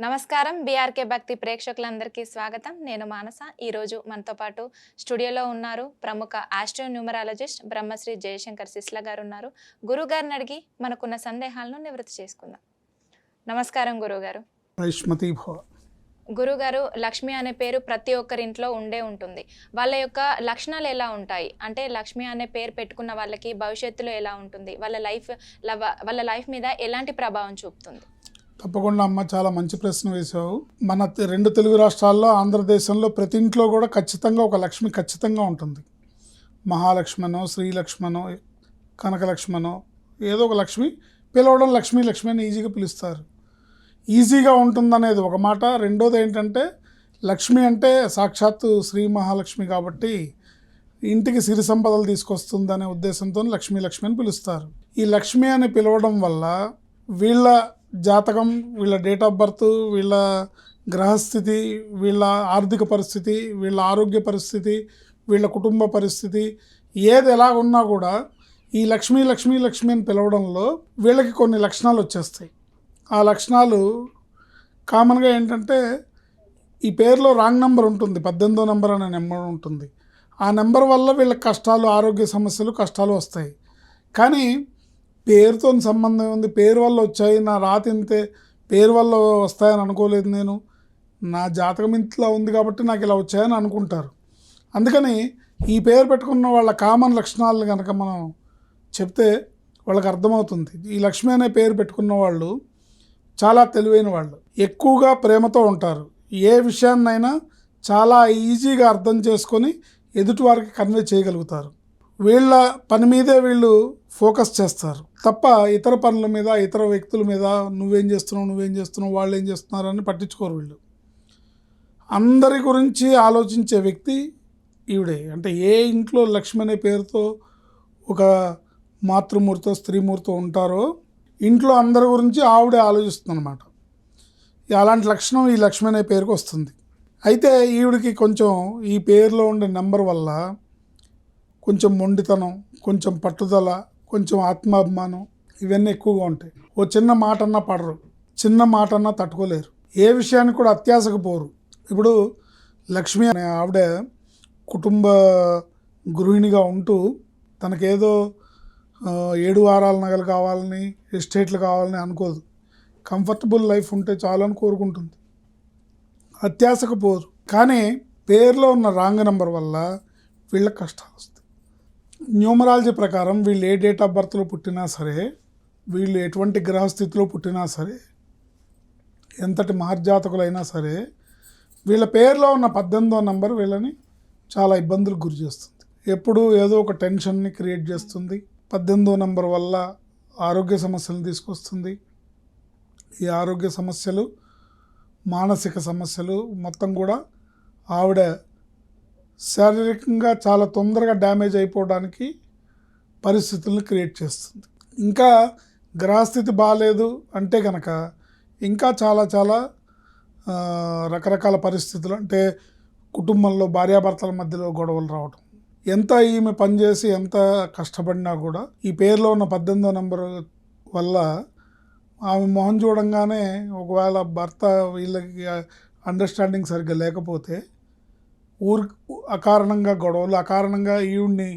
నమస్కారం. బీఆర్కే భక్తి ప్రేక్షకులందరికీ స్వాగతం. నేను మానస. ఈరోజు మనతో పాటు స్టూడియోలో ఉన్నారు ప్రముఖ ఆస్ట్రో న్యూమరాలజిస్ట్ బ్రహ్మశ్రీ జయశంకర్ సిస్ల గారు ఉన్నారు గురుగారిని అడిగి మనకున్న సందేహాలను నివృత్తి చేసుకుందాం. నమస్కారం గురుగారు. గురుగారు లక్ష్మి అనే పేరు ప్రతి ఒక్కరి ఇంట్లో ఉండే ఉంటుంది. వాళ్ళ యొక్క లక్షణాలు ఎలా ఉంటాయి? అంటే లక్ష్మి అనే పేరు పెట్టుకున్న వాళ్ళకి భవిష్యత్తులో ఎలా ఉంటుంది? వాళ్ళ లైఫ్ లవ- వాళ్ళ లైఫ్ మీద ఎలాంటి ప్రభావం చూపుతుంది? తప్పకుండా అమ్మ చాలా మంచి ప్రశ్న వేశావు. మన రెండు తెలుగు రాష్ట్రాల్లో ఆంధ్రదేశంలో ప్రతి ఇంట్లో కూడా ఖచ్చితంగా ఒక లక్ష్మి ఖచ్చితంగా ఉంటుంది. మహాలక్ష్మణో శ్రీలక్ష్మణో కనకలక్ష్మణో ఏదో ఒక లక్ష్మి పిలవడం లక్ష్మీ లక్ష్మి అని ఈజీగా పిలుస్తారు. ఈజీగా ఉంటుందనేది ఒక మాట. రెండోది ఏంటంటే లక్ష్మి అంటే సాక్షాత్తు శ్రీ మహాలక్ష్మి కాబట్టి ఇంటికి సిరి సంపదలు తీసుకొస్తుందనే ఉద్దేశంతో లక్ష్మీ లక్ష్మి అని పిలుస్తారు. ఈ లక్ష్మి అని పిలవడం వల్ల వీళ్ళ జాతకం వీళ్ళ డేట్ ఆఫ్ బర్త్ వీళ్ళ గ్రహస్థితి వీళ్ళ ఆర్థిక పరిస్థితి వీళ్ళ ఆరోగ్య పరిస్థితి వీళ్ళ కుటుంబ పరిస్థితి ఏది ఎలా ఉన్నా కూడా ఈ లక్ష్మీ లక్ష్మీ లక్ష్మి అని పిలవడంలో వీళ్ళకి కొన్ని లక్షణాలు వచ్చేస్తాయి. ఆ లక్షణాలు కామన్గా ఏంటంటే ఈ పేరులో రాంగ్ నెంబర్ ఉంటుంది పద్దెనిమిదో నెంబర్ అనే నెంబర్ ఉంటుంది. ఆ నెంబర్ వల్ల వీళ్ళకి కష్టాలు ఆరోగ్య సమస్యలు కష్టాలు వస్తాయి. కానీ పేరుతో సంబంధం ఉంది. పేరు వల్ల వచ్చాయి. నా రాత ఇంతే. పేరు వల్ల వస్తాయని అనుకోలేదు నేను. నా జాతకం ఇంట్లో ఉంది కాబట్టి నాకు ఇలా వచ్చాయని అనుకుంటారు. అందుకని ఈ పేరు పెట్టుకున్న వాళ్ళ కామన్ లక్షణాలను కనుక మనం చెప్తే వాళ్ళకి అర్థమవుతుంది. ఈ లక్ష్మి అనే పేరు పెట్టుకున్న వాళ్ళు చాలా తెలివైన వాళ్ళు. ఎక్కువగా ప్రేమతో ఉంటారు. ఏ విషయాన్నైనా చాలా ఈజీగా అర్థం చేసుకొని ఎదుటివారికి కన్వే చేయగలుగుతారు. వీళ్ళ పని మీదే వీళ్ళు ఫోకస్ చేస్తారు. తప్ప ఇతర పనుల మీద ఇతర వ్యక్తుల మీద నువ్వేం చేస్తున్నావు నువ్వేం చేస్తున్నావు వాళ్ళు ఏం చేస్తున్నారు అని పట్టించుకోరు వీళ్ళు. అందరి గురించి ఆలోచించే వ్యక్తి ఈవిడే. అంటే ఏ ఇంట్లో లక్ష్మి అనే పేరుతో ఒక మాతృమూర్తో స్త్రీమూర్తో ఉంటారో ఇంట్లో అందరి గురించి ఆవిడే ఆలోచిస్తుంది అనమాట అలాంటి లక్షణం ఈ లక్ష్మి అనే పేరుకు వస్తుంది. అయితే ఈవిడికి కొంచెం ఈ పేరులో ఉండే నెంబర్ వల్ల కొంచెం మొండితనం కొంచెం పట్టుదల కొంచెం ఆత్మాభిమానం ఇవన్నీ ఎక్కువగా ఉంటాయి. ఓ చిన్న మాట అన్నా పడరు చిన్న మాట అన్నా తట్టుకోలేరు. ఏ విషయానికి కూడా అత్యాశకు పోరు. ఇప్పుడు లక్ష్మి అనే ఆవిడ కుటుంబ గృహిణిగా ఉంటూ తనకేదో ఏడు వారాల నగలు కావాలని ఎస్టేట్లు కావాలని అనుకోదు. కంఫర్టబుల్ లైఫ్ ఉంటే చాలని కోరుకుంటుంది. అత్యాశకు పోరు. కానీ పేరులో ఉన్న రాంగ్ నెంబర్ వల్ల వీళ్ళకి కష్టాలు వస్తాయి. న్యూమరాలజీ ప్రకారం వీళ్ళు ఏ డేట్ ఆఫ్ బర్త్లో పుట్టినా సరే వీళ్ళు ఎటువంటి గ్రహస్థితిలో పుట్టినా సరే ఎంతటి మార్జాతకులైనా సరే వీళ్ళ పేరులో ఉన్న పద్దెనిమిదో నెంబర్ వీళ్ళని చాలా ఇబ్బందులకు గురి చేస్తుంది. ఎప్పుడూ ఏదో ఒక టెన్షన్ని క్రియేట్ చేస్తుంది. పద్దెనిమిదో నెంబర్ వల్ల ఆరోగ్య సమస్యలు తీసుకొస్తుంది. ఈ ఆరోగ్య సమస్యలు మానసిక సమస్యలు మొత్తం కూడా ఆవిడ శారీరకంగా చాలా తొందరగా డ్యామేజ్ అయిపోవడానికి పరిస్థితులను క్రియేట్ చేస్తుంది. ఇంకా గ్రహస్థితి బాగాలేదు అంటే కనుక ఇంకా చాలా చాలా రకరకాల పరిస్థితులు అంటే కుటుంబంలో భార్యాభర్తల మధ్యలో గొడవలు రావటం. ఎంత ఈమె పనిచేసి ఎంత కష్టపడినా కూడా ఈ పేరులో ఉన్న పద్దెనిమిదో నెంబర్ వల్ల ఆమె మొహం చూడంగానే ఒకవేళ భర్త వీళ్ళకి అండర్స్టాండింగ్ సరిగ్గా లేకపోతే ఊరి అకారణంగా గొడవలు అకారణంగా ఈవిడ్ని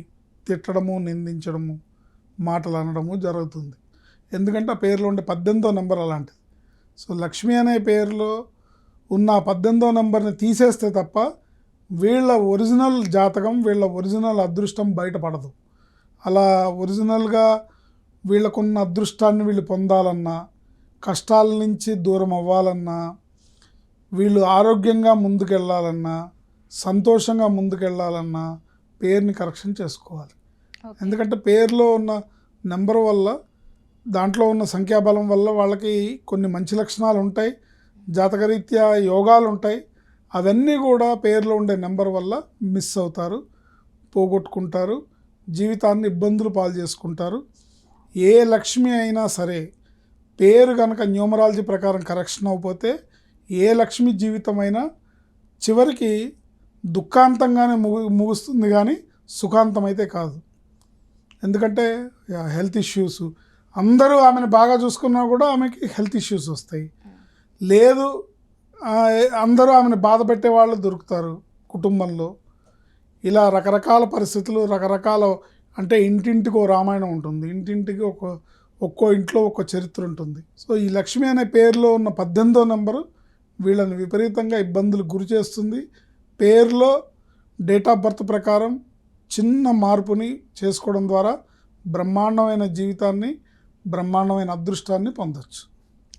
తిట్టడము నిందించడము మాటలు అనడము జరుగుతుంది. ఎందుకంటే ఆ పేరులో ఉండే పద్దెనిమిదో నెంబర్ అలాంటిది. సో లక్ష్మి అనే పేరులో ఉన్న పద్దెనిమిదో నెంబర్ని తీసేస్తే తప్ప వీళ్ళ ఒరిజినల్ జాతకం వీళ్ళ ఒరిజినల్ అదృష్టం బయటపడదు. అలా ఒరిజినల్గా వీళ్ళకున్న అదృష్టాన్ని వీళ్ళు పొందాలన్నా కష్టాల నుంచి దూరం అవ్వాలన్నా వీళ్ళు ఆరోగ్యంగా ముందుకెళ్ళాలన్నా సంతోషంగా ముందుకెళ్ళాలన్నా పేరుని కరెక్షన్ చేసుకోవాలి. ఎందుకంటే పేరులో ఉన్న నెంబర్ వల్ల దాంట్లో ఉన్న సంఖ్యాబలం వల్ల వాళ్ళకి కొన్ని మంచి లక్షణాలు ఉంటాయి. జాతకరీత్యా యోగాలు ఉంటాయి. అవన్నీ కూడా పేరులో ఉండే నెంబర్ వల్ల మిస్ అవుతారు పోగొట్టుకుంటారు జీవితాన్ని ఇబ్బందులు పాలు చేసుకుంటారు. ఏ లక్ష్మి అయినా సరే పేరు కనుక న్యూమరాలజీ ప్రకారం కరెక్షన్ అయిపోతే ఏ లక్ష్మి జీవితమైనా చివరికి దుఃఖాంతంగానే ముగు ముగుస్తుంది కానీ సుఖాంతం అయితే కాదు. ఎందుకంటే హెల్త్ ఇష్యూస్. అందరూ ఆమెను బాగా చూసుకున్నా కూడా ఆమెకి హెల్త్ ఇష్యూస్ వస్తాయి. లేదు అందరూ ఆమెను బాధ పెట్టే వాళ్ళు దొరుకుతారు కుటుంబంలో. ఇలా రకరకాల పరిస్థితులు రకరకాల అంటే ఇంటింటికి ఓ రామాయణం ఉంటుంది. ఇంటింటికి ఒక ఒక్కో ఇంట్లో ఒక్కో చరిత్ర ఉంటుంది. సో ఈ లక్ష్మి అనే పేరులో ఉన్న పద్దెనిమిదో నెంబరు వీళ్ళని విపరీతంగా ఇబ్బందులు గురి చేస్తుంది. పేరులో డేట్ ఆఫ్ బర్త్ ప్రకారం చిన్న మార్పుని చేసుకోవడం ద్వారా బ్రహ్మాండమైన జీవితాన్ని బ్రహ్మాండమైన అదృష్టాన్ని పొందొచ్చు.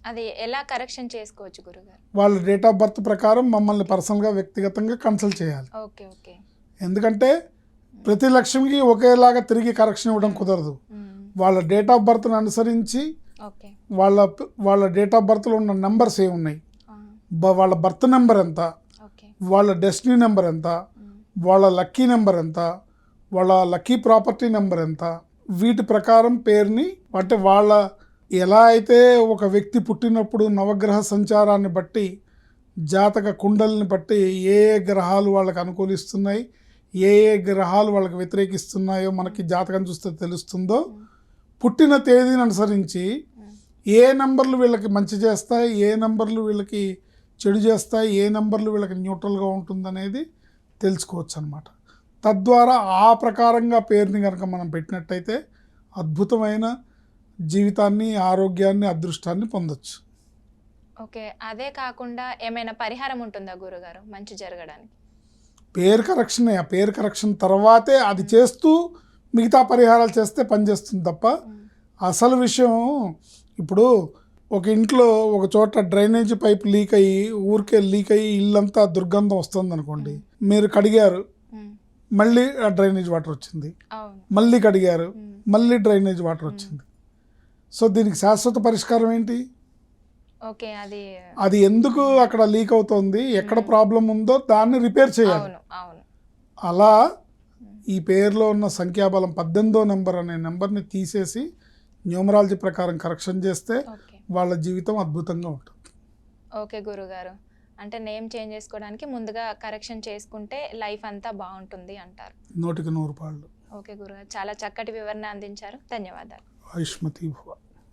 అది ఎలా కరెక్షన్ చేసుకోవచ్చు గురుగారు? వాళ్ళ డేట్ ఆఫ్ బర్త్ ప్రకారం మమ్మల్ని పర్సనల్గా వ్యక్తిగతంగా కన్సల్ట్ చేయాలి. Okay okay. ఎందుకంటే ప్రతి లక్ష్మికి ఒకేలాగా తిరిగి కరెక్షన్ ఇవ్వడం కుదరదు. వాళ్ళ డేట్ ఆఫ్ బర్త్ని అనుసరించి వాళ్ళ వాళ్ళ డేట్ ఆఫ్ బర్త్లో ఉన్న నెంబర్స్ ఏ ఉన్నాయి ఆ, బ- వాళ్ళ బర్త్ నెంబర్ ఎంత? వాళ్ళ డెస్టినీ నెంబర్ ఎంత? వాళ్ళ లక్కీ నెంబర్ ఎంత? వాళ్ళ లక్కీ ప్రాపర్టీ నెంబర్ ఎంత? వీటి ప్రకారం పేరుని అంటే వాళ్ళ ఎలా అయితే ఒక వ్యక్తి పుట్టినప్పుడు నవగ్రహ సంచారాన్ని బట్టి జాతక కుండల్ని బట్టి ఏ ఏ గ్రహాలు వాళ్ళకి అనుకూలిస్తున్నాయి ఏ ఏ గ్రహాలు వాళ్ళకి వ్యతిరేకిస్తున్నాయో మనకి జాతకం చూస్తే తెలుస్తుందో పుట్టిన తేదీని అనుసరించి ఏ నంబర్లు వీళ్ళకి మంచి చేస్తాయి ఏ నంబర్లు వీళ్ళకి చెడు చేస్తాయి ఏ నంబర్లు వీళ్ళకి న్యూట్రల్గా ఉంటుందనేది తెలుసుకోవచ్చు అనమాట తద్వారా ఆ ప్రకారంగా పేరుని కనుక మనం పెట్టినట్టయితే అద్భుతమైన జీవితాన్ని ఆరోగ్యాన్ని అదృష్టాన్ని పొందొచ్చు. ఓకే. అదే కాకుండా ఏమైనా పరిహారం ఉంటుందా గురుగారు? మంచి జరగడానికి. పేరు కరెక్షన్ ఆ పేరు కరెక్షన్ తర్వాతే అది చేస్తూ మిగతా పరిహారాలు చేస్తే పనిచేస్తుంది తప్ప. అసలు విషయం ఇప్పుడు ఒక ఇంట్లో ఒక చోట డ్రైనేజ్ పైప్ లీక్ అయ్యి ఊరికే లీక్ అయ్యి ఇల్లంతా దుర్గంధం వస్తుంది అనుకోండి. మీరు కడిగారు. మళ్ళీ ఆ డ్రైనేజ్ వాటర్ వచ్చింది. మళ్ళీ కడిగారు. మళ్ళీ డ్రైనేజ్ వాటర్ వచ్చింది. సో దీనికి శాశ్వత పరిష్కారం ఏంటి? ఓకే అది అది ఎందుకు అక్కడ లీక్ అవుతోంది? ఎక్కడ ప్రాబ్లం ఉందో దాన్ని రిపేర్ చేయాలి. అలా ఈ పేరులో ఉన్న సంఖ్యాబలం పద్దెనిమిదో నెంబర్ అనే నెంబర్ని తీసేసి న్యూమరాలజీ ప్రకారం కరెక్షన్ చేస్తే వాళ్ళ జీవితం అద్భుతంగా ఉంటుంది. ఓకే గురుగారు. అంటే నేమ్ చేంజ్ చేసుకోవడానికి ముందుగా కరెక్షన్ చేసుకుంటే లైఫ్ అంతా బాగుంటుంది అంటారు. నూటికి నూరు పాళ్ళు. ఓకే గురుగారు. చాలా చక్కటి వివరణ అందించారు. ధన్యవాదాలు. ఆయుష్మతి భవ